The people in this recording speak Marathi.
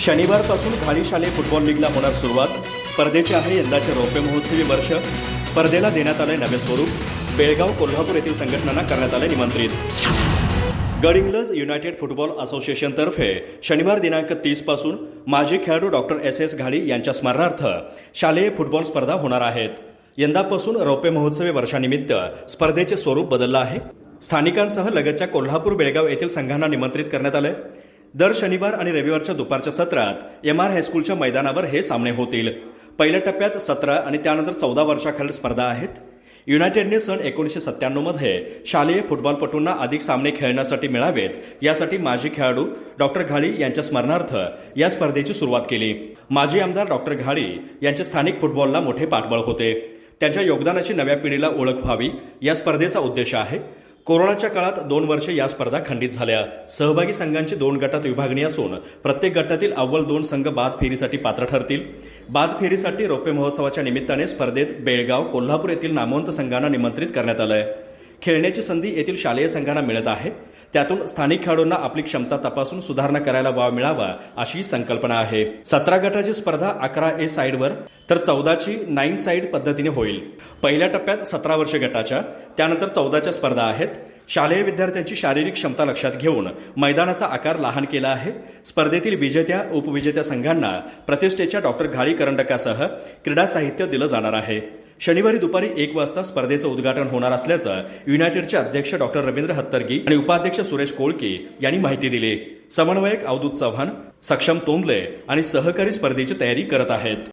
शनिवारपासून घाडी शालेय फुटबॉल लीगला होणार सुरुवात. स्पर्धेचे आहे यंदाचे रौप्य महोत्सवी वर्ष. स्पर्धेला देण्यात आले नवे स्वरूप. बेळगाव कोल्हापूर येथील संघटनांना करण्यात आले निमंत्रित. गडिंग्लज युनायटेड फुटबॉल असोसिएशनतर्फे शनिवार दिनांक तीसपासून माजी खेळाडू डॉक्टर एस. एस. घाडी यांच्या स्मरणार्थ शालेय फुटबॉल स्पर्धा होणार आहेत. यंदापासून रौप्य महोत्सवी वर्षानिमित्त स्पर्धेचे स्वरूप बदललं आहे. स्थानिकांसह लगतच्या कोल्हापूर बेळगाव येथील संघांना निमंत्रित करण्यात आलंय. दर शनिवार आणि रविवारच्या दुपारच्या सत्रात एम आर हायस्कूलच्या मैदानावर हे सामने होतील. पहिल्या टप्प्यात सतरा आणि त्यानंतर चौदा वर्षाखालील स्पर्धा आहेत. युनायटेडने सन एकोणीसशे सत्त्याण्णवमध्ये शालेय फुटबॉलपटूंना अधिक सामने खेळण्यासाठी मिळावेत यासाठी माजी खेळाडू डॉक्टर घाळी यांच्या स्मरणार्थ या स्पर्धेची सुरुवात केली. माजी आमदार डॉक्टर घाळी यांचे स्थानिक फुटबॉलला मोठे पाठबळ होते. त्यांच्या योगदानाची नव्या पिढीला ओळख व्हावी या स्पर्धेचा उद्देश आहे. कोरोनाच्या काळात दोन वर्षे या स्पर्धा खंडित झाल्या. सहभागी संघांची दोन गटात विभागणी असून प्रत्येक गटातील अव्वल दोन संघ बाद फेरीसाठी पात्र ठरतील. बाद फेरीसाठी रौप्य महोत्सवाच्या निमित्ताने स्पर्धेत बेळगाव कोल्हापूर येथील नामवंत संघांना निमंत्रित करण्यात आलं आहे खेळण्याची संधी येथील शालेय संघांना मिळत आहे. त्यातून स्थानिक खेळाडूंना आपली क्षमता तपासून सुधारणा करायला वाव मिळावा अशी संकल्पना आहे. सतरा गटाची स्पर्धा अकरा ए साईडवर तर चौदाची नाईन साईड पद्धतीने होईल. पहिल्या टप्प्यात सतरा वर्ष गटाच्या त्यानंतर चौदाच्या स्पर्धा आहेत. शालेय विद्यार्थ्यांची शारीरिक क्षमता लक्षात घेऊन मैदानाचा आकार लहान केला आहे. स्पर्धेतील विजेत्या उपविजेत्या संघांना प्रतिष्ठेच्या डॉक्टर घाळी करंडकासह क्रीडा साहित्य दिलं जाणार आहे. शनिवारी दुपारी एक वाजता स्पर्धेचं उद्घाटन होणार असल्याचं युनायटेडचे अध्यक्ष डॉक्टर रवींद्र हत्तरगी आणि उपाध्यक्ष सुरेश कोळके यांनी माहिती दिली. समन्वयक अवधूत चव्हाण सक्षम तोंदले आणि सहकारी स्पर्धेची तयारी करत आहेत.